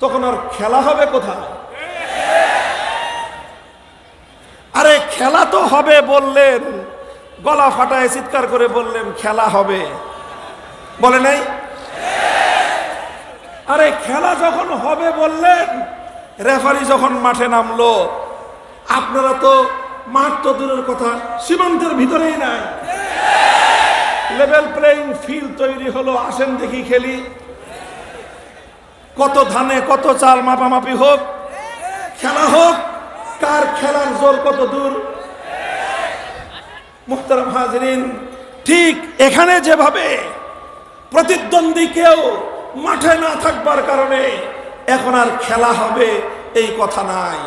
তখন আর খেলা হবে কোথায়? আরে খেলা তো হবে বললেন। গলা ফাটায় চিৎকার করে বললেন, খেলা হবে। বলে নাই? আরে খেলা যখন হবে বললেন, রেফারি যখন মাঠে নামলো, আপনারা তো মাঠ তো দূরের কথা, সীমান্তের ভিতরেই নাই। লেভেল প্লেইং ফিল্ড তৈরি হলো, আসেন দেখি খেলি। কত ধানে কত চাল মাপামাপি হোক, খেলা হোক, কার খেলার জোর কত দূর। মুহতারাম হাজরিন, ঠিক এখানে যেভাবে প্রতিদ্বন্দ্বী কেউ মাঠে না থাকবার কারণে এখন আর খেলা হবে এই কথা নাই।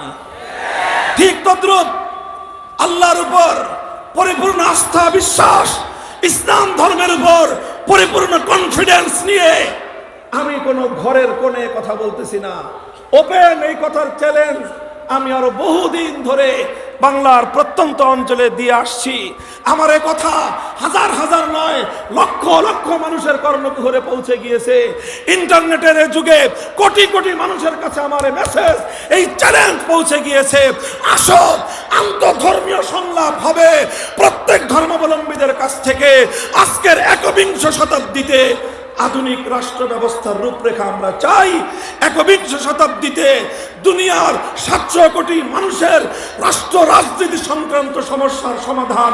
ঠিক তদ্রুপ আল্লাহর উপর পরিপূর্ণ আস্থা, বিশ্বাস, ইসলাম ধর্মের উপর পরিপূর্ণ কনফিডেন্স নিয়ে আমি কোনো ঘরের কোণে কথা বলতেছি না। ওপেন এই কথার চ্যালেঞ্জ আমি আরও বহুদিন ধরে বাংলার প্রত্যন্ত অঞ্চলে দিয়ে আসছি। আমার এ কথা হাজার হাজার নয়, লক্ষ লক্ষ মানুষের কর্ণকুহরে পৌঁছে গিয়েছে। ইন্টারনেটের যুগে কোটি কোটি মানুষের কাছে আমার মেসেজ এই চ্যালেঞ্জ পৌঁছে গিয়েছে। আসো আন্তধর্মীয় সংলাপ হবে প্রত্যেক ধর্মাবলম্বীদের কাছ থেকে আজকের একবিংশ শতাব্দীতে। আধুনিক রাষ্ট্র ব্যবস্থার রূপরেখা আমরা চাই। একবিংশ শতাব্দীতে দুনিয়ার সাতশো কোটি মানুষের রাষ্ট্র রাজনীতি সংক্রান্ত সমস্যার সমাধান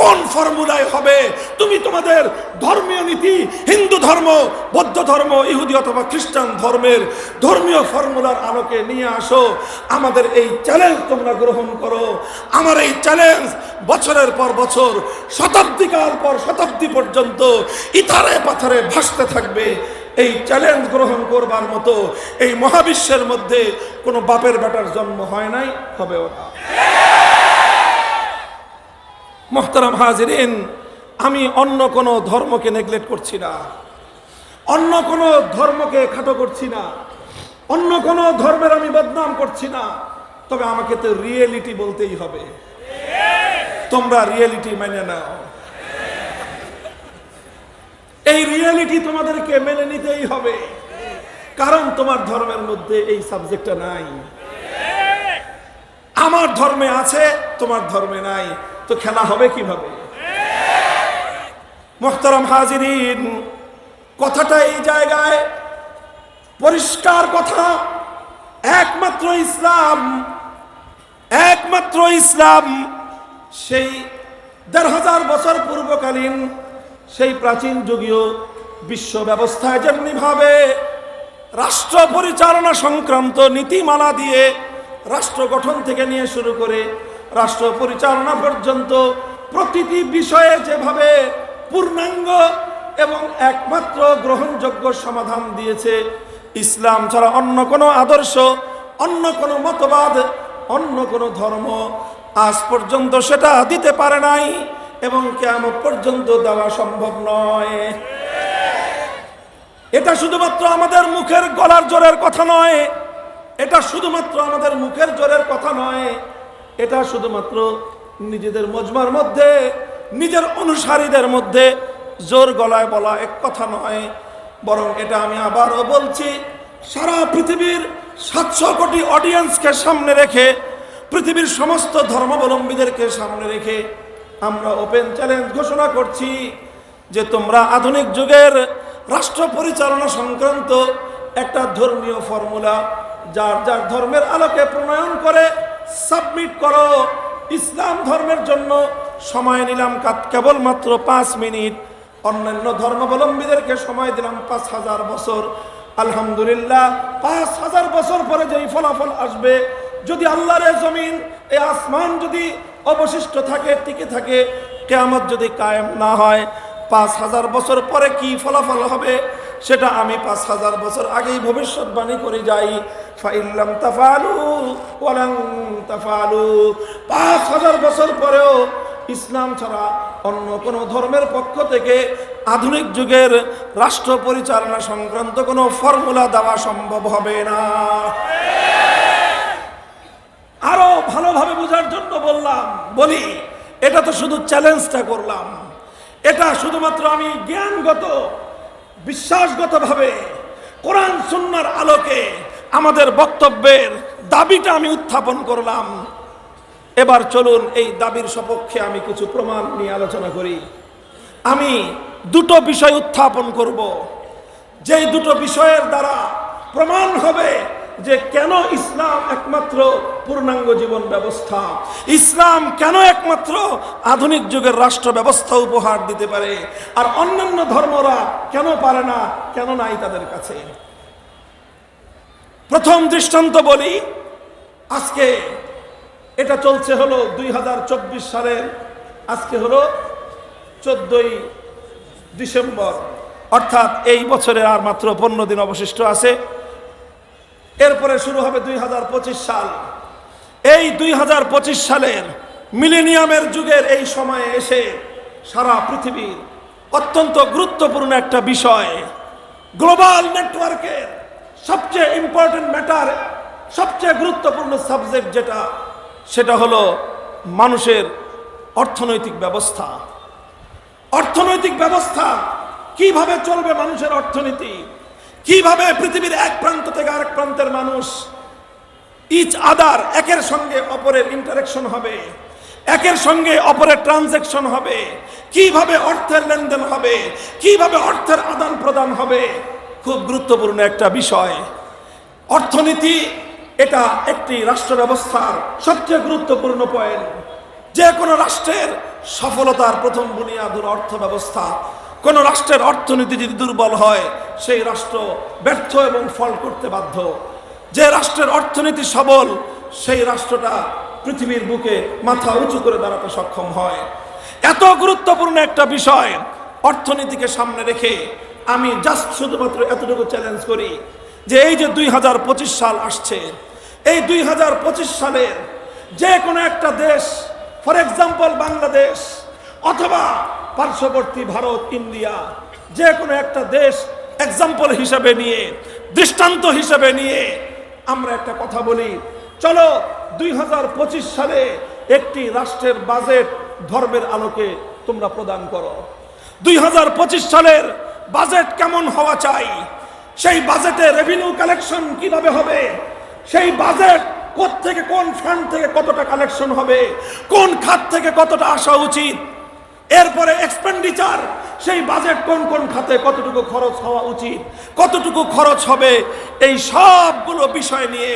কোন ফর্মুলায় হবে? তুমি তোমাদের ধর্মীয় নীতি, হিন্দু ধর্ম, বৌদ্ধ ধর্ম, ইহুদি অথবা খ্রিস্টান ধর্মের ধর্মীয় ফর্মুলার আলোকে নিয়ে আসো। আমাদের এই চ্যালেঞ্জ তোমরা গ্রহণ করো। আমার এই চ্যালেঞ্জ বছরের পর বছর, শতাব্দীকাল পর শতাব্দী পর্যন্ত ইথারে পাথারে ভাসতে থাকবে, এই চ্যালেঞ্জ গ্রহণ করবার মতো, এই মহাবিশ্বের মধ্যে কোনো বাপের বেটার জন্ম হয় নাই হবেও না মোহতারাম হাজিরিন, আমি অন্য কোনো ধর্মকে নেগলেক্ট করছি না, অন্য কোনো ধর্মকে খাটো করছি না, অন্য কোনো ধর্মের আমি বদনাম করছি না, তবে আমাকে তো রিয়েলিটি বলতেই হবে। তোমরা রিয়েলিটি মেনে নাও। এই রিয়েলিটি তোমাদেরকে মেনে নিতেই হবে। কারণ তোমার ধর্মের মধ্যে এই সাবজেক্টটা নাই। আমার ধর্মে আছে, তোমার ধর্মে নাই। তো খেলা হবে কীভাবে? মোহতারাম হাজিরিন, কথাটা এই জায়গায় পরিষ্কার কথা। একমাত্র ইসলাম একমাত্র ইসলাম, সেই দেড় হাজার বছর পূর্বকালীন সেই প্রাচীন যুগীয় বিশ্ব ব্যবস্থায় যেমনিভাবে রাষ্ট্র পরিচালনা সংক্রান্ত নীতিমালা দিয়ে রাষ্ট্র গঠন থেকে নিয়ে শুরু করে রাষ্ট্র পরিচালনা পর্যন্ত প্রতিটি বিষয়ে যেভাবে পূর্ণাঙ্গ এবং একমাত্র গ্রহণযোগ্য সমাধান দিয়েছে, ইসলাম ছাড়া অন্য কোনো আদর্শ, অন্য কোনো মতবাদ, অন্য কোনো ধর্ম আজ পর্যন্ত সেটা দিতে পারে নাই। এবং কেমন পর্যন্ত দেওয়া সম্ভব নয়। এটা শুধুমাত্র আমাদের মুখের গলার জোরের কথা নয়। এটা শুধুমাত্র আমাদের মুখের জোরের কথা নয়। এটা শুধুমাত্র নিজেদের মজমার মধ্যে, নিজের অনুসারীদের মধ্যে জোর গলায় বলা এক কথা নয়। বরং এটা আমি আবারও বলছি, সারা পৃথিবীর সাতশো কোটি অডিয়েন্সকে সামনে রেখে, পৃথিবীর সমস্ত ধর্মাবলম্বীদেরকে সামনে রেখে আমরা ওপেন চ্যালেঞ্জ ঘোষণা করছি যে তোমরা আধুনিক যুগের রাষ্ট্র পরিচালনা সংক্রান্ত একটা ধর্মীয় ফর্মুলা, যার যার ধর্মের আলোকে প্রণয়ন করে সাবমিট করো। ইসলাম ধর্মের জন্য সময় নিলাম কেবলমাত্র পাঁচ মিনিট। অন্যান্য ধর্মাবলম্বীদেরকে সময় দিলাম পাঁচ হাজার বছর। আলহামদুলিল্লাহ, পাঁচ হাজার বছর পরে যেই ফলাফল আসবে, যদি আল্লাহর জমিন, এই আসমান যদি অবশিষ্ট থাকে, টিকে থাকে, কেয়ামত যদি কায়েম না হয়, পাঁচ হাজার বছর পরে কি ফলাফল হবে, সেটা আমি পাঁচ হাজার বছর আগেই ভবিষ্যৎবাণী করে যাই। ফাইল্লাম তাফালু তাফালু। পাঁচ হাজার বছর পরেও ইসলাম ছাড়া অন্য কোনো ধর্মের পক্ষ থেকে আধুনিক যুগের রাষ্ট্র পরিচালনা সংক্রান্ত কোনো ফর্মুলা দেওয়া সম্ভব হবে না। আরও ভালোভাবে বোঝার জন্য বললাম, বলি, এটা তো শুধু চ্যালেঞ্জটা করলাম। এটা শুধুমাত্র আমি জ্ঞানগত, বিশ্বাসগতভাবে, কোরআন সুন্নার আলোকে আমাদের বক্তব্যের দাবিটা আমি উত্থাপন করলাম। এবার চলুন এই দাবির সপক্ষে আমি কিছু প্রমাণ নিয়ে আলোচনা করি। আমি দুটো বিষয় উত্থাপন করব। যেই দুটো বিষয়ের দ্বারা প্রমাণ হবে যে কেন ইসলাম একমাত্র পূর্ণাঙ্গ জীবন ব্যবস্থা? ইসলাম কেন একমাত্র আধুনিক যুগের রাষ্ট্র ব্যবস্থা উপহার দিতে পারে? আর অন্যান্য ধর্মরা কেন পারে না? কেন নাই তাদের কাছে? প্রথম দৃষ্টান্ত বলি, আজকে এটা চলছে হলো দুই হাজার চব্বিশ সালের, আজকে হলো চোদ্দই ডিসেম্বর। অর্থাৎ এই বছরের আর মাত্র পনেরো দিন অবশিষ্ট আছে। এরপরে শুরু হবে দুই হাজার পঁচিশ সাল। এই দুই হাজার পঁচিশ সালের মিলেনিয়ামের যুগের এই সময়ে এসে সারা পৃথিবীর অত্যন্ত গুরুত্বপূর্ণ একটা বিষয়, গ্লোবাল নেটওয়ার্কের সবচেয়ে ইম্পর্টেন্ট ম্যাটার, সবচেয়ে গুরুত্বপূর্ণ সাবজেক্ট যেটা, সেটা হলো মানুষের অর্থনৈতিক ব্যবস্থা। অর্থনৈতিক ব্যবস্থা কীভাবে চলবে মানুষের অর্থনীতি? কীভাবে পৃথিবীর এক প্রান্ত থেকে আরেক প্রান্তের মানুষ ইচ আদার একের সঙ্গে অপরের ইন্টারেকশন হবে, একের সঙ্গে অপরের ট্রানজেকশন হবে, কীভাবে অর্থের লেনদেন হবে, কীভাবে অর্থের আদান প্রদান হবে, খুব গুরুত্বপূর্ণ একটা বিষয়। অর্থনীতি এটা একটি রাষ্ট্র ব্যবস্থার সবচেয়ে গুরুত্বপূর্ণ পয়েন্ট। যে কোনো রাষ্ট্রের সফলতার প্রথম বুনিয়াদুর অর্থ ব্যবস্থা কোনো রাষ্ট্রের অর্থনীতি যদি দুর্বল হয়, সেই রাষ্ট্র ব্যর্থ এবং ফল করতে বাধ্য। যে রাষ্ট্রের অর্থনীতি সবল, সেই রাষ্ট্রটা পৃথিবীর বুকে মাথা উঁচু করে দাঁড়াতে সক্ষম হয়। এত গুরুত্বপূর্ণ একটা বিষয় অর্থনীতিকে সামনে রেখে আমি জাস্ট শুধুমাত্র এতটুকু চ্যালেঞ্জ করি যে এই যে দুই হাজার পঁচিশ সাল আসছে, এই দুই হাজার পঁচিশ সালের যে কোনো একটা দেশ ফর এক্সাম্পল বাংলাদেশ অথবা পার্শ্ববর্তী ভারত, ইন্ডিয়া, যে কোনো একটা দেশ এক্সাম্পল হিসাবে নিয়ে, দৃষ্টান্ত হিসাবে নিয়ে আমরা একটা কথা বলি। চলো, দুই হাজার পঁচিশ সালে একটি রাষ্ট্রের বাজেট ধর্মের আলোকে তোমরা প্রদান করো। দুই হাজার পঁচিশ সালের বাজেট কেমন হওয়া চাই? সেই বাজেটে রেভিনিউ কালেকশন কীভাবে হবে? সেই বাজেট থেকে কোন ফান্ড থেকে কতটা কালেকশন হবে? কোন খাত থেকে কতটা আসা উচিত? এরপরে এক্সপেন্ডিচার সেই বাজেট কোন কোন খাতে কতটুকু খরচ হওয়া উচিত, কতটুকু খরচ হবে, এই সবগুলো বিষয় নিয়ে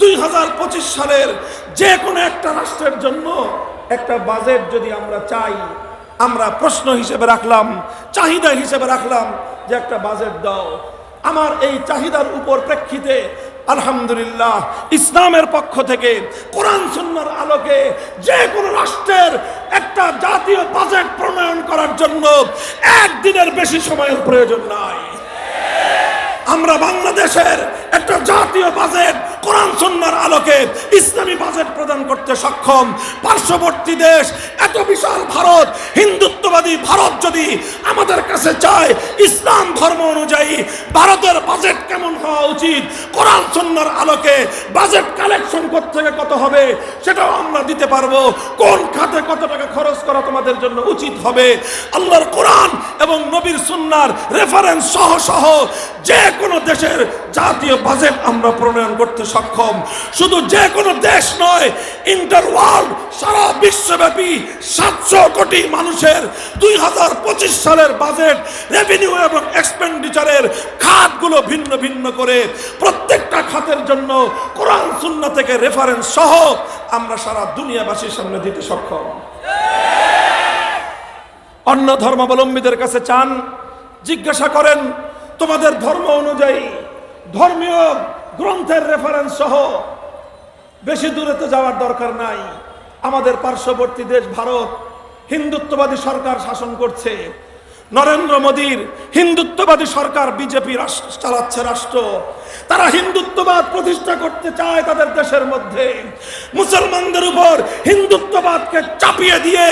দুই হাজার পঁচিশ সালের যে কোনো একটা রাষ্ট্রের জন্য একটা বাজেট যদি আমরা চাই, আমরা প্রশ্ন হিসেবে রাখলাম, চাহিদা হিসেবে রাখলাম যে একটা বাজেট দাও। আমার এই চাহিদার উপর প্রেক্ষিতে আলহামদুলিল্লাহ, ইসলামের পক্ষ থেকে কোরআন সুন্নার আলোকে যে কোনো রাষ্ট্রের একটা জাতীয় বাজেট প্রণয়ন করার জন্য একদিনের বেশি সময়ের প্রয়োজন নাই। আমরা বাংলাদেশের একটা জাতীয় বাজেট, কোরআন সন্ন্যার আলোকে ইসলামী বাজেট প্রদান করতে সক্ষম। পার্শ্ববর্তী দেশ, এত বিশাল ভারত, হিন্দুত্ববাদী ভারত যদি আমাদের কাছে চায়, ইসলাম ধর্ম অনুযায়ী ভারতের বাজেট কেমন হওয়া উচিত? কোরআন সন্ন্যার আলোকে বাজেট কালেকশন থেকে কত হবে, সেটাও আমরা দিতে পারব। কোন খাতে কত টাকা খরচ করা তোমাদের জন্য উচিত হবে? আল্লাহর কোরআন এবং নবীর সুন্নার রেফারেন্স সহ সহ যে কোনো দেশের জাতীয় বাজেট আমরা প্রণয়ন করতে সক্ষম। শুধু যে কোনো দেশ নয় ইন্টার ওয়ার্ল্ড সারা বিশ্বব্যাপী সাতশো কোটি মানুষের দুই হাজার পঁচিশ সালের বাজেট রেভিনিউ এবং এক্সপেন্ডিচারের খাতগুলো ভিন্ন ভিন্ন করে প্রত্যেকটা খাতের জন্য কোরআন, সুন্না থেকে রেফারেন্স সহ আমরা সারা দুনিয়াবাসীর সামনে দিতে সক্ষম। অন্য ধর্মাবলম্বীদের কাছে চান, জিজ্ঞাসা করেন, তোমাদের ধর্ম অনুযায়ী ধর্মীয় গ্রন্থের রেফারেন্স সহ বেশি দূরে তো যাওয়ার দরকার নাই। আমাদের পার্শ্ববর্তী দেশ ভারত হিন্দুত্ববাদী সরকার শাসন করছে। নরেন্দ্র মোদীর হিন্দুত্ববাদী সরকার বিজেপি চালাচ্ছে রাষ্ট্র। তারা হিন্দুত্ববাদ প্রতিষ্ঠা করতে চায় তাদের দেশের মধ্যে। মুসলমানদের উপর হিন্দুত্ববাদকে চাপিয়ে দিয়ে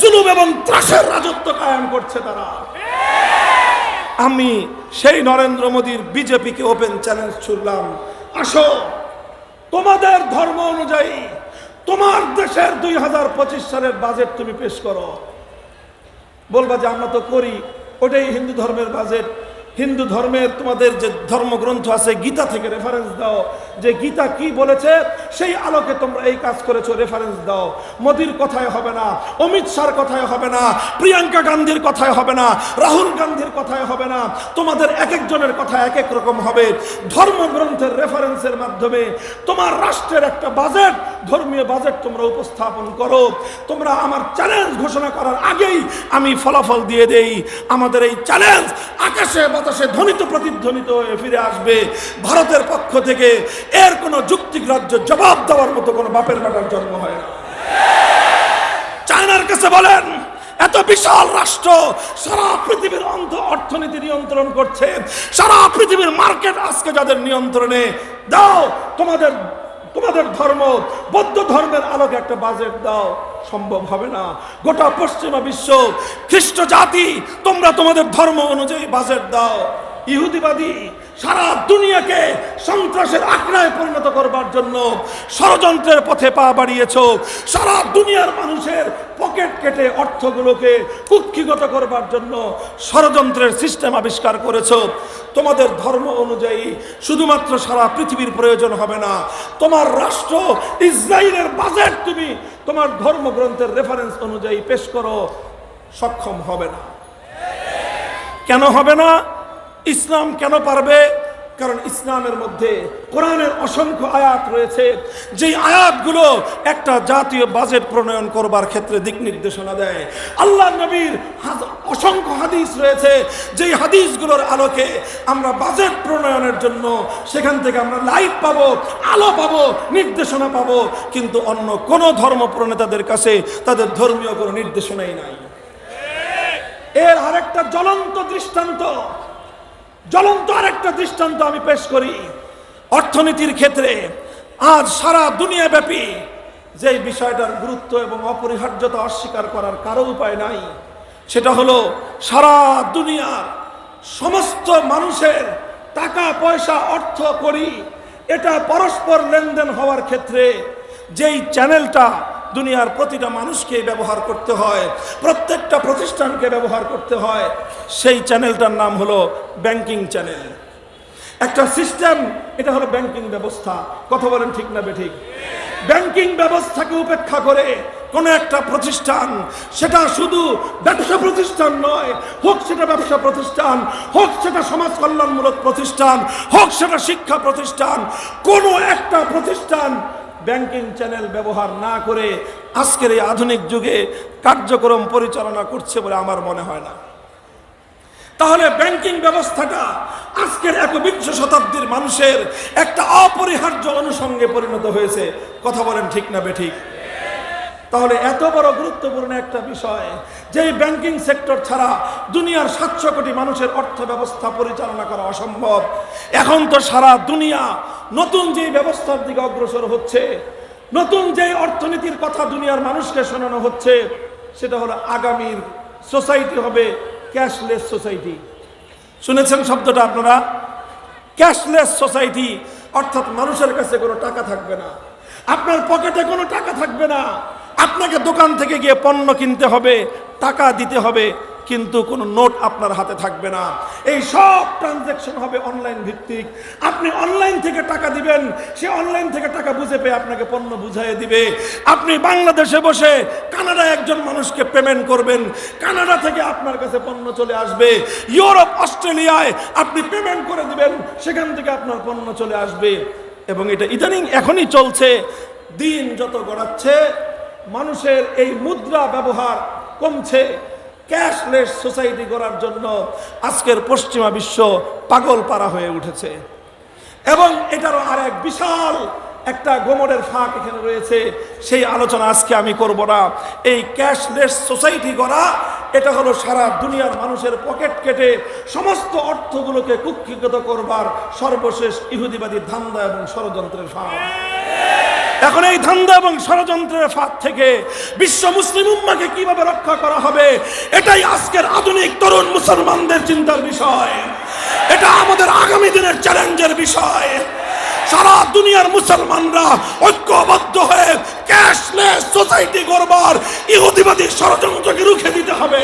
জুলুম এবং ত্রাসের রাজত্ব কায়েম করছে তারা। আমি সেই নরেন্দ্র মোদীর বিজেপিকে ওপেন চ্যালেঞ্জ ছুড়লাম। আসো, তোমাদের ধর্ম অনুযায়ী তোমার দেশের দুই হাজার পঁচিশ সালের বাজেট তুমি পেশ করো। বলবা যে আমরা তো করি, ওটাই হিন্দু ধর্মের বাজেট হিন্দু ধর্মের তোমাদের যে ধর্মগ্রন্থ আছে, গীতা থেকে রেফারেন্স দাও। যে গীতা কি বলেছে, সেই আলোকে তোমরা এই কাজ করেছ রেফারেন্স দাও। মোদির কথায় হবে না, অমিত শাহর কথায় হবে না, প্রিয়াঙ্কা গান্ধীর কথায় হবে না, রাহুল গান্ধীর কথায় হবে না, তোমাদের এক একজনের কথা এক এক রকম হবে। ধর্মগ্রন্থের রেফারেন্সের মাধ্যমে তোমার রাষ্ট্রের একটা বাজেট ধর্মীয় বাজেট তোমরা উপস্থাপন করো। তোমরা আমার চ্যালেঞ্জ ঘোষণা করার আগেই আমি ফলাফল দিয়ে দেই। আমাদের এই চ্যালেঞ্জ আকাশে বাতাসে ধ্বনিত, প্রতিধ্বনিত হয়ে ফিরে আসবে। ভারতের পক্ষ থেকে এর কোনো যুক্তিগ্রাহ্য জবাব দেওয়ার মতো কোনো বাপের বেটার জন্ম হয় না। চায়নার কাছে বলেন, এত বিশাল রাষ্ট্র সারা পৃথিবীর অন্ত অর্থনীতি নিয়ন্ত্রণ করছে। সারা পৃথিবীর মার্কেট আজকে যাদের নিয়ন্ত্রণে, দাও তোমাদের তোমাদের ধর্ম, বৌদ্ধ ধর্মের আলোকে একটা বাজেট দাও, সম্ভব হবে না। গোটা পশ্চিমা বিশ্ব, খ্রিস্ট জাতি, তোমরা তোমাদের ধর্ম অনুযায়ী বাজেট দাও। ইহুদিবাদী সারা দুনিয়াকে সন্ত্রাসের আখড়ায় পরিণত করবার জন্য ষড়যন্ত্রের পথে পা বাড়িয়েছ। সারা দুনিয়ার মানুষের পকেট কেটে অর্থগুলোকে কুক্ষিগত করবার জন্য ষড়যন্ত্রের সিস্টেম আবিষ্কার করেছ। তোমাদের ধর্ম অনুযায়ী শুধুমাত্র সারা পৃথিবীর প্রয়োজন হবে না। তোমার রাষ্ট্র, ইসরায়েলের বাজেট তুমি তোমার ধর্মগ্রন্থের রেফারেন্স অনুযায়ী পেশ করো। সক্ষম হবে না। কেন হবে না? ইসলাম কেন পারবে? কারণ ইসলামের মধ্যে কোরআনের অসংখ্য আয়াত রয়েছে। যেই আয়াতগুলো একটা জাতীয় বাজেট প্রণয়ন করবার ক্ষেত্রে দিক নির্দেশনা দেয়। আল্লাহ নবীর অসংখ্য হাদিস রয়েছে। যেই হাদিসগুলোর আলোকে আমরা বাজেট প্রণয়নের জন্য সেখান থেকে আমরা লাইট পাবো, আলো পাবো, নির্দেশনা পাবো। কিন্তু অন্য কোনো ধর্ম প্রণেতাদের কাছে তাদের ধর্মীয় কোনো নির্দেশনাই নাই। এর আরেকটা জ্বলন্ত দৃষ্টান্ত জ্বলন্ত আরেকটা দৃষ্টান্ত আমি পেশ করি। অর্থনীতির ক্ষেত্রে আজ সারা দুনিয়া ব্যাপী যে বিষয়টার গুরুত্ব এবং অপরিহার্যতা অস্বীকার করার কারও উপায় নাই, সেটা হলো সারা দুনিয়ার সমস্ত মানুষের টাকা, পয়সা, অর্থ করি, এটা পরস্পর লেনদেন হওয়ার ক্ষেত্রে যেই চ্যানেলটা দুনিয়ার প্রতিটা মানুষকে ব্যবহার করতে হয়, প্রত্যেকটা প্রতিষ্ঠানকে ব্যবহার করতে হয়। সেই চ্যানেলটার নাম হলো ব্যাংকিং চ্যানেল। একটা সিস্টেম, এটা হলো ব্যাংকিং ব্যবস্থা। কথা বলেন ঠিক না বেঠিক? ব্যাংকিং ব্যবস্থাকে উপেক্ষা করে কোনো একটা প্রতিষ্ঠান, সেটা শুধু ব্যবসা প্রতিষ্ঠান নয়, হোক সেটা ব্যবসা প্রতিষ্ঠান, হোক সেটা সমাজ কল্যাণমূলক প্রতিষ্ঠান, হোক সেটা শিক্ষা প্রতিষ্ঠান, কোনো একটা প্রতিষ্ঠান ব্যাংকিং চ্যানেল ব্যবহার না করে আজকের এই আধুনিক যুগে কার্যক্রম পরিচালনা করছে বলে আমার মনে হয় না। তাহলে ব্যাংকিং ব্যবস্থাটা আজকের একবিংশ শতাব্দীর মানুষের একটা অপরিহার্য অনুষঙ্গে পরিণত হয়েছে। কথা বলেন ঠিক না বেঠিক? তাহলে এত বড় গুরুত্বপূর্ণ একটা বিষয় যে এই ব্যাংকিং সেক্টর ছাড়া দুনিয়ার সাতশো কোটি মানুষের অর্থ ব্যবস্থা পরিচালনা করা অসম্ভব। এখন তো সারা দুনিয়া নতুন যে ব্যবস্থার দিকে অগ্রসর হচ্ছে, নতুন যে অর্থনীতির কথা দুনিয়ার মানুষকে শোনানো হচ্ছে, সেটা হলো আগামীর সোসাইটি হবে ক্যাশলেস সোসাইটি। শুনেছেন শব্দটা আপনারা? ক্যাশলেস সোসাইটি, অর্থাৎ মানুষের কাছে কোনো টাকা থাকবে না। আপনার পকেটে কোনো টাকা থাকবে না। আপনাকে দোকান থেকে গিয়ে পণ্য কিনতে হবে, টাকা দিতে হবে। কিন্তু কোনো নোট আপনার হাতে থাকবে না। এই সব ট্রানজ্যাকশন হবে অনলাইন ভিত্তিক। আপনি অনলাইন থেকে টাকা দিবেন, সে অনলাইন থেকে টাকা বুঝে পেয়ে আপনাকে পণ্য বুঝাইয়ে দিবে। আপনি বাংলাদেশে বসে কানাডায় একজন মানুষকে পেমেন্ট করবেন, কানাডা থেকে আপনার কাছে পণ্য চলে আসবে। ইউরোপ, অস্ট্রেলিয়ায় আপনি পেমেন্ট করে দিবেন, সেখান থেকে আপনার পণ্য চলে আসবে। এবং এটা ইদানিং এখনই চলছে। দিন যত গড়াচ্ছে, মানুষের এই মুদ্রা ব্যবহার কমছে। ক্যাশলেস সোসাইটি করার জন্য আজকের পশ্চিমা বিশ্ব পাগল পারা হয়ে উঠেছে। এবং এটারও আর এক বিশাল একটা গোমরের ফাঁক এখানে রয়েছে। সেই আলোচনা আজকে আমি করব না। এই ক্যাশলেস সোসাইটি করা এটা হলো সারা দুনিয়ার মানুষের পকেট কেটে সমস্ত অর্থগুলোকে কুক্ষিগত করবার সর্বশেষ ইহুদিবাদী ধান্দা এবং ষড়যন্ত্রের ফাঁক। এখন এই ধান্দা এবং ষড়যন্ত্রের ফাঁদ থেকে বিশ্ব মুসলিম উম্মাকে কীভাবে রক্ষা করা হবে, এটাই আজকের আধুনিক তরুণ মুসলমানদের চিন্তার বিষয়। এটা আমাদের আগামী দিনের চ্যালেঞ্জের বিষয়। সারা দুনিয়ার মুসলমানরা ঐক্যবদ্ধ হয়ে ক্যাশলেস সোসাইটি করবার ইহুদিবাদী ষড়যন্ত্রকে রুখে দিতে হবে।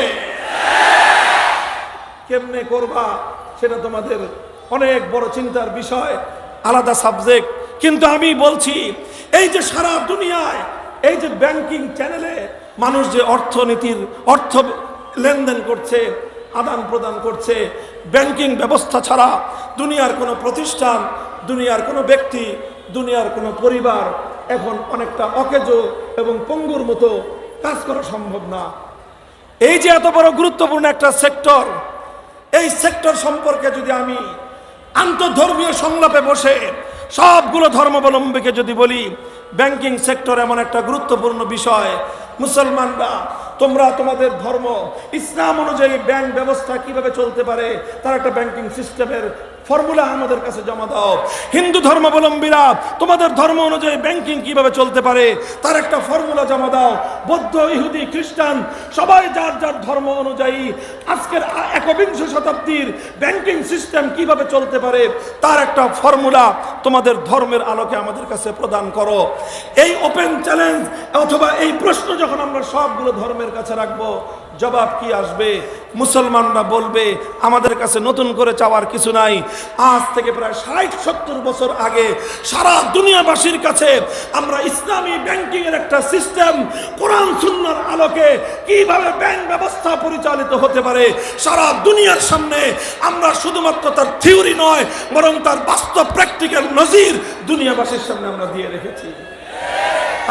কেমনে করবা, সেটা তোমাদের অনেক বড় চিন্তার বিষয়। আলাদা সাবজেক্ট কিন্তু আমি বলছি, এই যে সারা দুনিয়ায়, এই যে ব্যাংকিং চ্যানেলে মানুষ যে অর্থনীতির অর্থ লেনদেন করছে, আদান প্রদান করছে ব্যাংকিং ব্যবস্থা ছাড়া দুনিয়ার কোনো প্রতিষ্ঠান, দুনিয়ার কোনো ব্যক্তি, দুনিয়ার কোনো পরিবার এখন অনেকটা অকেজো এবং পঙ্গুর মতো কাজ করা সম্ভব না। এই যে এত বড় গুরুত্বপূর্ণ একটা সেক্টর, এই সেক্টর সম্পর্কে যদি আমি আন্তধর্মীয় সংলাপে বসে সবগুলো ধর্মাবলম্বীকে যদি বলি ব্যাংকিং সেক্টর এমন একটা গুরুত্বপূর্ণ বিষয় মুসলমানরা তোমরা তোমাদের ধর্ম, ইসলাম অনুযায়ী ব্যাংক ব্যবস্থা কীভাবে চলতে পারে, তার একটা ব্যাংকিং সিস্টেমের ফর্মুলা আমাদের কাছে জমা দাও। হিন্দু ধর্মাবলম্বীরা, তোমাদের ধর্ম অনুযায়ী ব্যাংকিং কীভাবে চলতে পারে, তার একটা ফর্মুলা জমা দাও। বৌদ্ধ, ইহুদি, খ্রিস্টান, সবাই যার যার ধর্ম অনুযায়ী আজকের একবিংশ শতাব্দীর ব্যাংকিং সিস্টেম কীভাবে চলতে পারে, তার একটা ফর্মুলা তোমাদের ধর্মের আলোকে আমাদের কাছে প্রদান করো। এই ওপেন চ্যালেঞ্জ অথবা এই প্রশ্ন যখন আমরা সবগুলো ধর্মের কাছে রাখব। জবাব কি আসবে? মুসলমানরা বলবে, আমাদের কাছে নতুন করে চাওয়ার কিছু নাই। আজ থেকে প্রায় ষাট, সত্তর বছর আগে সারা দুনিয়াবাসীর কাছে আমরা ইসলামী ব্যাংকিং এর একটা সিস্টেম, কোরআন, সুন্নার আলোকে কীভাবে ব্যাংক ব্যবস্থা পরিচালিত হতে পারে, সারা দুনিয়ার সামনে আমরা শুধুমাত্র তার থিওরি নয়, বরং তার বাস্তব প্র্যাকটিক্যাল নজির দুনিয়াবাসীর সামনে আমরা দিয়ে রেখেছি।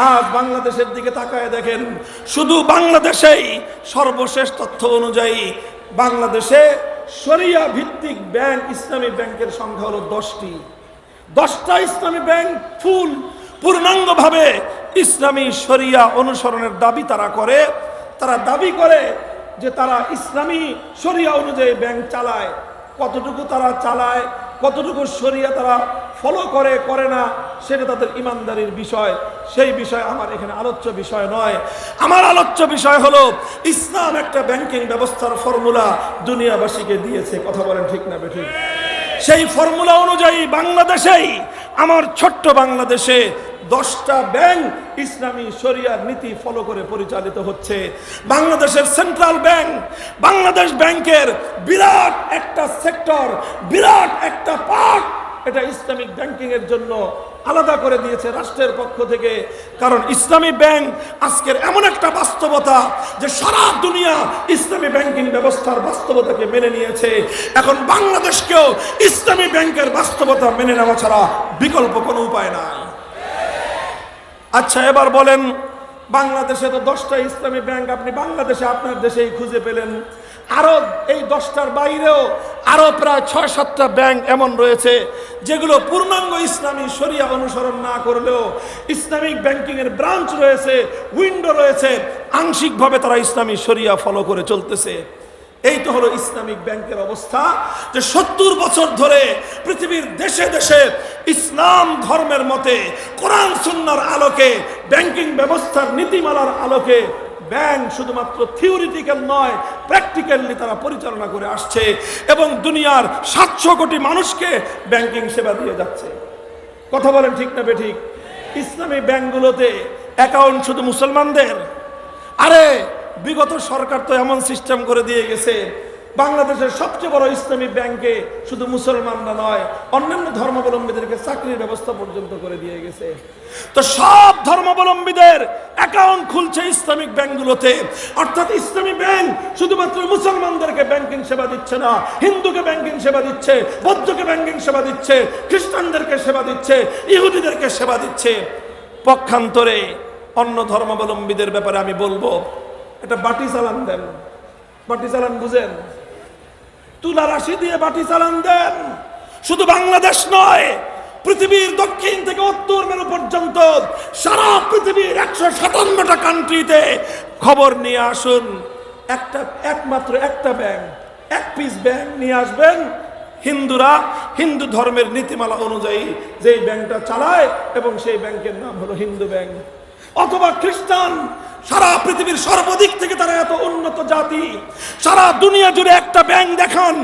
আজ বাংলাদেশের দিকে তাকায় দেখেন, শুধু বাংলাদেশেই সর্বশেষ তথ্য অনুযায়ী বাংলাদেশে শরিয়া ভিত্তিক ব্যাংক ইসলামী ব্যাংকের সংখ্যা হলো দশটি। দশটা ইসলামী ব্যাংক ফুল পূর্ণাঙ্গভাবে ইসলামী শরিয়া অনুসরণের দাবি তারা করে। তারা দাবি করে যে তারা ইসলামী শরিয়া অনুযায়ী ব্যাংক চালায়। কতটুকু তারা চালায় কতটুকু শরিয়া তারা ফলো করে করে না, সেটা তাদের ইমানদারির বিষয়। সেই বিষয় আমার এখানে আলোচ্য বিষয় নয়। আমার আলোচ্য বিষয় হলো, ইসলাম একটা ব্যাংকিং ব্যবস্থার ফর্মুলা দুনিয়াবাসীকে দিয়েছে। কথা বলেন ঠিক না বেঠিক? সেই ফর্মুলা অনুযায়ী বাংলাদেশেই আমার ছোট্ট বাংলাদেশে দশটা ব্যাংক ইসলামী শরিয়ার নীতি ফলো করে পরিচালিত হচ্ছে। বাংলাদেশের সেন্ট্রাল ব্যাংক বাংলাদেশ ব্যাংকের বিরাট একটা সেক্টর বিরাট একটা পার্ট এটা ইসলামিক ব্যাংকিং এর জন্য আলাদা করে দিয়েছে রাষ্ট্রের পক্ষ থেকে। কারণ ইসলামী ব্যাংক আজকের এমন একটা বাস্তবতা যে সারা দুনিয়া ইসলামী ব্যাংকিং ব্যবস্থার বাস্তবতাকে মেনে নিয়েছে। এখন বাংলাদেশকেও ইসলামী ব্যাংকের বাস্তবতা মেনে নেওয়া ছাড়া বিকল্প কোনো উপায় নাই। আচ্ছা এবার বলেন, বাংলাদেশে তো দশটা ইসলামী ব্যাংক, আপনি বাংলাদেশে আপনার দেশেই খুঁজে পেলেন। আরও এই দশটার বাইরেও আরও প্রায় ছয় সাতটা ব্যাংক এমন রয়েছে যেগুলো পূর্ণাঙ্গ ইসলামী শরিয়া অনুসরণ না করলেও ইসলামিক ব্যাংকিং এর ব্রাঞ্চ রয়েছে, উইন্ডো রয়েছে, আংশিকভাবে তারা ইসলামী শরিয়া ফলো করে চলতেছে। এই তো হলো ইসলামিক ব্যাংকের অবস্থা যে সত্তর বছর ধরে পৃথিবীর দেশে দেশে ইসলাম ধর্মের মতে কোরআন, সুন্নার আলোকে, ব্যাংকিং ব্যবস্থার নীতিমালার আলোকে ব্যাংক শুধুমাত্র থিওরিটিক্যাল নয়, প্র্যাকটিক্যালি তারা পরিচালনা করে আসছে এবং দুনিয়ার সাতশো কোটি মানুষকে ব্যাংকিং সেবা দিয়ে যাচ্ছে। কথা বলেন ঠিক না বেঠিক? ইসলামী ব্যাংকগুলোতে অ্যাকাউন্ট শুধু মুসলমানদের? আরে, বিগত সরকার তো এমন সিস্টেম করে দিয়ে গেছে বাংলাদেশের সবচেয়ে বড় ইসলামী ব্যাংকে শুধু মুসলমানরা নয়, অন্যান্য ধর্মাবলম্বীদেরকে চাকরির ব্যবস্থা পর্যন্ত করে দিয়ে গেছে। তো সব ধর্মাবলম্বীদের অ্যাকাউন্ট খুলছে ইসলামিক ব্যাংকগুলোতে। অর্থাৎ ইসলামী ব্যাংক শুধুমাত্র মুসলমানদেরকে ব্যাংকিং সেবা দিচ্ছে না, হিন্দুকে ব্যাংকিং সেবা দিচ্ছে, বৌদ্ধকে ব্যাংকিং সেবা দিচ্ছে, খ্রিস্টানদেরকে সেবা দিচ্ছে, ইহুদিদেরকে সেবা দিচ্ছে। পক্ষান্তরে অন্য ধর্মাবলম্বীদের ব্যাপারে আমি বলব, এটা বাটি চালান দেন। বাটি চালান বুঝেন? তুলা রাশি দিয়ে বাটি চালান দেন। শুধু বাংলাদেশ নয়, পৃথিবীর দক্ষিণ থেকে উত্তর মেরু পর্যন্ত সারা পৃথিবীর একশো সাতান্নটা কান্ট্রিতে খবর নিয়ে আসুন। একটা, একমাত্র একটা ব্যাংক এক পিস ব্যাংক নিয়ে আসবেন। হিন্দুরা, হিন্দু ধর্মের নীতিমালা অনুযায়ী যেই ব্যাংকটা চালায় এবং সেই ব্যাংকের নাম হলো হিন্দু ব্যাংক অথবা খ্রিস্টান, সারা পৃথিবীর সর্বদিক থেকে তারা এত উন্নত জাতি, সারা দুনিয়া জুড়ে একটা ব্যাংক দেখান,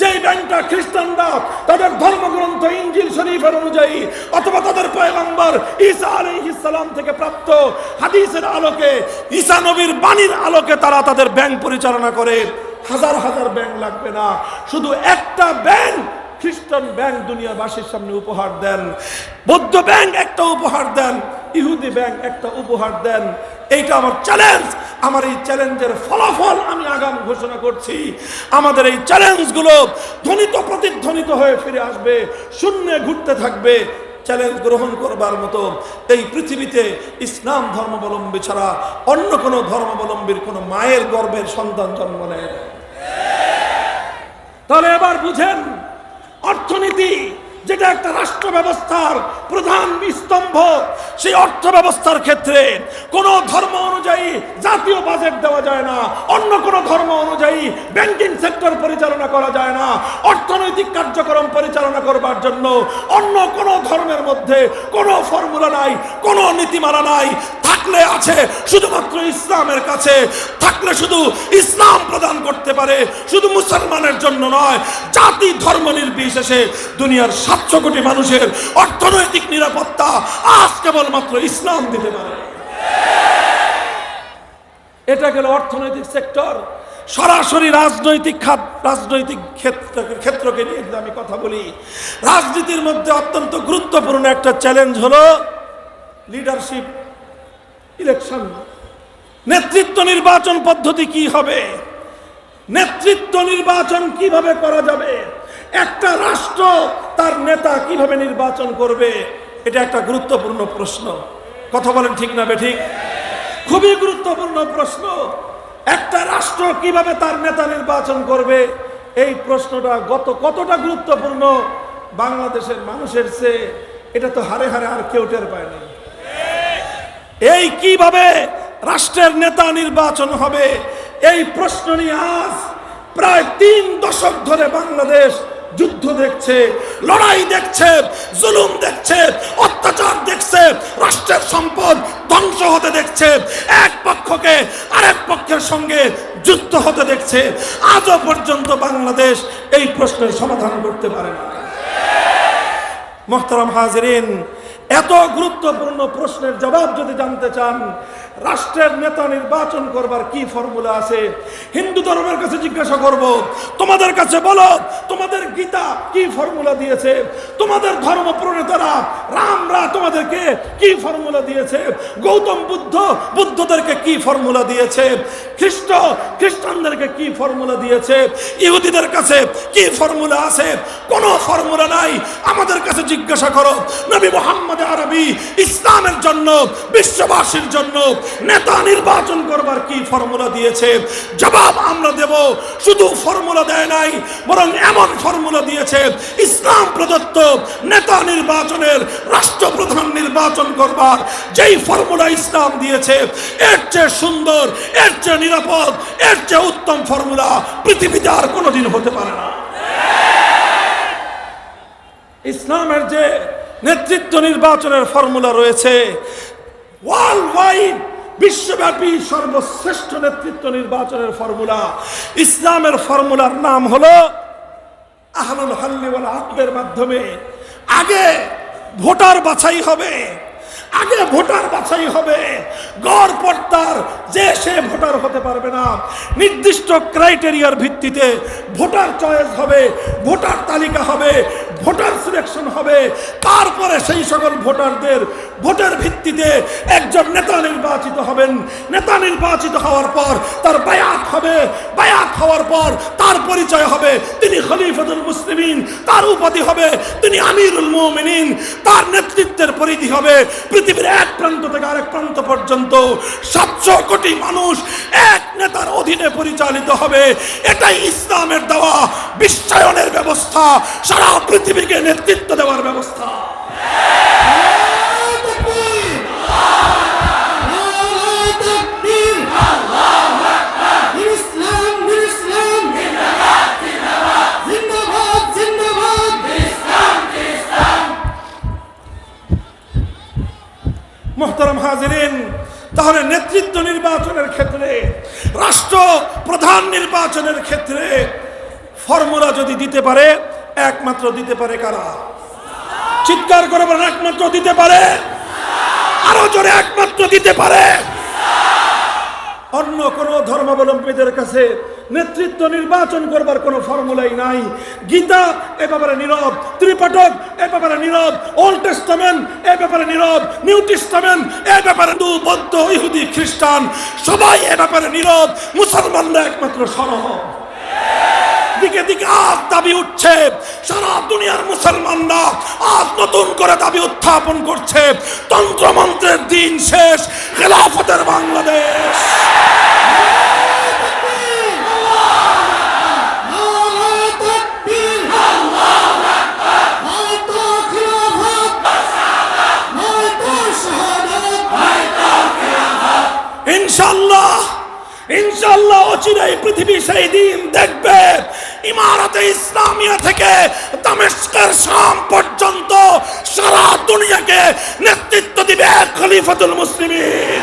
যেই ব্যাংকটা খ্রিস্টানরা তাদের ধর্মগ্রন্থ ইঞ্জিল শরীফের অনুযায়ী অথবা তাদের পয়গম্বর ঈসা আলাইহিস সালাম থেকে প্রাপ্ত হাদিসের আলোকে, ঈসা নবীর বাণীর আলোকে তারা তাদের ব্যাংক পরিচালনা করে। হাজার হাজার ব্যাংক লাগবে না, শুধু একটা ব্যাংক খ্রিস্টান ব্যাংক দুনিয়াবাসীর সামনে উপহার দেন। বৌদ্ধ ব্যাংক একটা উপহার দেন, ইহুদি ব্যাংক একটা উপহার দেন। এইটা আমার চ্যালেঞ্জ আমার এই চ্যালেঞ্জের ফলাফল আমি আগাম ঘোষণা করছি। আমাদের এই চ্যালেঞ্জগুলো ধ্বনিত প্রতিধ্বনিত হয়ে ফিরে আসবে, শূন্যে ঘুরতে থাকবে। চ্যালেঞ্জ গ্রহণ করবার মতো এই পৃথিবীতে ইসলাম ধর্মাবলম্বী ছাড়া অন্য কোনো ধর্মাবলম্বীর কোনো মায়ের গর্ভের সন্তান জন্ম নেয়। তাহলে এবার বুঝেন অর্থনীতি। যেটা একটা রাষ্ট্র ব্যবস্থার প্রধান স্তম্ভ সেই অর্থ ব্যবস্থার ক্ষেত্রে কোন ধর্ম অনুযায়ী জাতীয় বাজেট দেওয়া যায় না, অন্য কোন ধর্ম অনুযায়ী ব্যাংকিং সেক্টর পরিচালনা করা যায় না, অর্থনৈতিক কার্যক্রম পরিচালনা করবার জন্য অন্য কোন ধর্মের মধ্যে কোনো ফর্মুলা নাই, কোনো নীতিমালা নাই। থাকলে আছে শুধুমাত্র ইসলামের কাছে, থাকলে শুধু ইসলাম প্রদান করতে পারে, শুধু মুসলমানের জন্য নয়, জাতি ধর্ম নির্বিশেষে দুনিয়ার সাতশো কোটি মানুষের অর্থনৈতিক নিরাপত্তা আজ কেবলমাত্র ইসলাম দিতে পারে। এটা গেল অর্থনৈতিক সেক্টর। সরাসরি রাজনৈতিক খাত, রাজনৈতিক ক্ষেত্র, ক্ষেত্রকে নিয়ে যদি আমি কথা বলি, রাজনীতির মধ্যে অত্যন্ত গুরুত্বপূর্ণ একটা চ্যালেঞ্জ হলো লিডারশিপ ইলেকশন নেতৃত্ব নির্বাচন পদ্ধতি কি হবে? নেতৃত্ব নির্বাচন কীভাবে করা যাবে? একটা রাষ্ট্র তার নেতা কীভাবে নির্বাচন করবে, এটা একটা গুরুত্বপূর্ণ প্রশ্ন। কথা বলেন ঠিক না বে ঠিক? খুবই গুরুত্বপূর্ণ প্রশ্ন। একটা রাষ্ট্র কীভাবে তার নেতা নির্বাচন করবে, এই প্রশ্নটা গত কতটা গুরুত্বপূর্ণ বাংলাদেশের মানুষের চেয়ে, এটা তো হারে হারে আর কেউ টের পায় না এই কীভাবে রাষ্ট্রের নেতা নির্বাচন হবে, এই প্রশ্ন নিয়ে আজ প্রায় তিন দশক ধরে বাংলাদেশ যুদ্ধ দেখছে, লড়াই দেখছে, জুলুম দেখছে, অত্যাচার দেখছে, রাষ্ট্রের সম্পদ ধ্বংস হতে দেখছে, এক পক্ষকে আরেক পক্ষের সঙ্গে যুদ্ধ হতে দেখছে। আজও পর্যন্ত বাংলাদেশ এই প্রশ্নের সমাধান করতে পারে না। মোহতারাম হাজরিন, এত গুরুত্বপূর্ণ প্রশ্নের জবাব যদি জানতে চান রাষ্ট্রের নেতা নির্বাচন করবার কি ফর্মুলা আছে? হিন্দু ধর্মের কাছে জিজ্ঞাসা করব, তোমাদের কাছে বলো, তোমাদের গীতা কি ফর্মুলা দিয়েছে? তোমাদের ধর্ম প্রণেতারা রামরা তোমাদেরকে কি ফর্মুলা দিয়েছে? গৌতম বুদ্ধ বুদ্ধদেরকে কি ফর্মুলা দিয়েছে? খ্রিস্ট খ্রিস্টানদেরকে কি ফর্মুলা দিয়েছে? ইহুদিদের কাছে কি ফর্মুলা আছে? কোনো ফর্মুলা নাই। আমাদের কাছে জিজ্ঞাসা করো। নবী মোহাম্মদ আরবি ইসলামের জন্য, বিশ্ববাসীর জন্য নেতা নির্বাচন করবার কি ফর্মুলা দিয়েছে? জবাব আমরা দেব, শুধু ফর্মুলা দেয় নাই, বরং এমন ফর্মুলা দিয়েছে, ইসলাম প্রদত্ত নেতা নির্বাচনের রাষ্ট্রপ্রধান নির্বাচন করবার যেই ফর্মুলা ইসলাম দিয়েছে, এর চেয়ে সুন্দর, এর চেয়ে নিরাপদ, এর চেয়ে উত্তম ফর্মুলা পৃথিবীতে আর কোনোদিন হতে পারে না। ইসলামের যে নেতৃত্ব নির্বাচনের ফর্মুলা রয়েছে, ওয়ার্ল্ড ওয়াইড বিশ্বব্যাপী সর্বশ্রেষ্ঠ নেতৃত্ব নির্বাচনের ফর্মুলা। ইসলামের ফর্মুলার নাম হলো আহলুল হাল্লি ওয়াল আকদের মাধ্যমে। আগে ভোটার বাছাই হবে, আগে ভোটার বাছাই হবে। গড় পর্দার যে সে ভোটার হতে পারবে না। নির্দিষ্ট ক্রাইটেরিয়ার ভিত্তিতে ভোটার চয়েস হবে, ভোটার তালিকা হবে, ভোটার সিলেকশন হবে। তারপরে সেই সকল ভোটারদের ভোটের ভিত্তিতে একজন নেতা নির্বাচিত হবেন। নেতা নির্বাচিত হওয়ার পর তার বায়াত হবে। বায়াত হওয়ার পর তার পরিচয় হবে। তিনি খলিফাতুল মুসলিমিন, তার উপাধি হবে। তিনি আমিরুল মুমিনিন, তার নেতৃত্বের পরিধি হবে। পৃথিবীর এক প্রান্ত থেকে আরেক প্রান্ত পর্যন্ত সাতশো কোটি মানুষ এক নেতার অধীনে পরিচালিত হবে। এটাই ইসলামের দেওয়া বিশ্বায়নের ব্যবস্থা। সারা পৃথিবীকে নেতৃত্ব দেওয়ার ব্যবস্থা। মোহতারাম হাজিরিন, তাহলে নেতৃত্ব নির্বাচনের ক্ষেত্রে, রাষ্ট্র প্রধান নির্বাচনের ক্ষেত্রে ফর্মুলা যদি দিতে পারে, একমাত্র দিতে পারে কারা? চিৎকার করে একমাত্র দিতে পারে। আরও জোরে, একমাত্র দিতে পারে। অন্য কোন ধর্মাবলম্বীদের কাছে নেতৃত্ব নির্বাচন করবার কোনো ফর্মুলাই নাই। গীতা এ ব্যাপারে নীরব, ত্রিপাঠক এ ব্যাপারে নীরব ওল্ড টেস্টামেন্ট এ ব্যাপারে নীরব নিউ টেস্টামেন্ট এ ব্যাপারে দু বৌদ্ধ ইহুদি খ্রিস্টান, সবাই এ ব্যাপারে নীরব, মুসলমানরা একমাত্র সরব। দিকে দিকে আজ দাবি উঠছে। সারা দুনিয়ার মুসলমানরা আজ নতুন করে দাবি উত্থাপন করছে। তন্ত্রমন্ত্রের দিন শেষ, খেলাফতের বাংলাদেশ। ইনশাল্লাহ ইনশাল্লাহ অচিরেই পৃথিবী সেই দিন দেখবে। ইমারতে ইসলামিয়া থেকে দামেস্কের শাম পর্যন্ত সারা দুনিয়াকে নেতৃত্ব দিবে এক খলিফাতুল মুসলিমিন।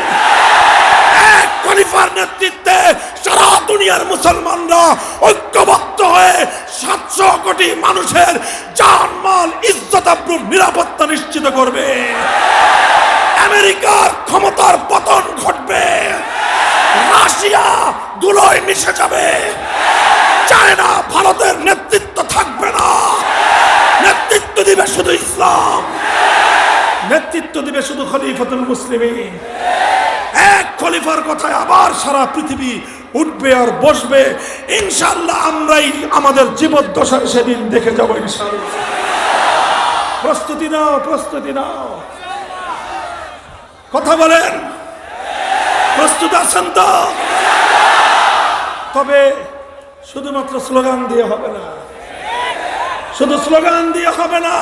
এক খলিফার নেতৃত্বে সারা দুনিয়ার মুসলমানরা ঐক্যবদ্ধ হয়ে সাতশো কোটি মানুষের জানমাল, ইজ্জত, আব্রুর নিরাপত্তা নিশ্চিত করবে। আমেরিকার ক্ষমতার পতন ঘটবে। রাশিয়া ধুলোয় মিশে যাবে চায়না ভারতের নেতৃত্ব থাকবে না নেতৃত্ব দিবে শুধু ইসলাম নেতৃত্ব দিবে শুধু খলিফাতুল মুসলিমিন। এক খলিফার কথায় আবার সারা পৃথিবী উঠবে আর বসবে। ইনশাল্লাহ আমরাই আমাদের জীবদ্দশায় সেদিন দেখে যাব ইনশাল্লাহ প্রস্তুতি নাও প্রস্তুতি নাও। কথা বলেন? প্রস্তুত আছেন তো? তবে শুধুমাত্র স্লোগান দিয়ে হবে না। শুধু স্লোগান দিয়ে হবে না।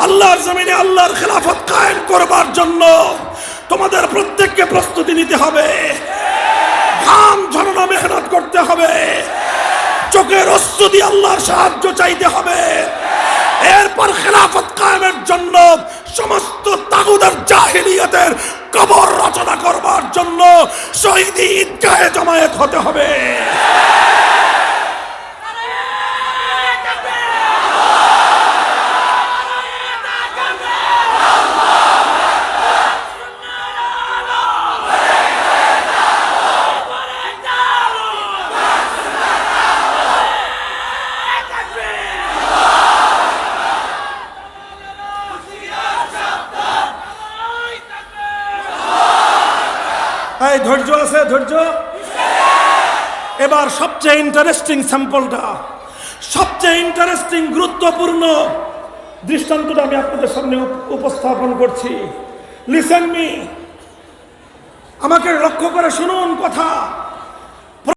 আল্লাহর জমিনে আল্লাহর খেলাফত কায়েম করবার জন্য তোমাদের প্রত্যেককে প্রস্তুতি নিতে হবে। ঘাম ঝরানো মেহনত করতে হবে। চোখের অস্ত্র দিয়ে আল্লাহর সাহায্য চাইতে হবে। এরপর খেলাফত কায়েমের জন্য সমস্ত তাগুদের জাহিলিয়াতের কবর রচনা করবার জন্য শহীদ ঈদগাহে জমায়েত হতে হবে। আছে ধৈর্য? এবার সবচেয়ে ইন্টারেস্টিং স্যাম্পলটা সবচেয়ে ইন্টারেস্টিং গুরুত্বপূর্ণ দৃষ্টান্তটা আমি আপনাদের সামনে উপস্থাপন করছি। লিসেন মি আমাকে লক্ষ্য করে শুনুন কথা।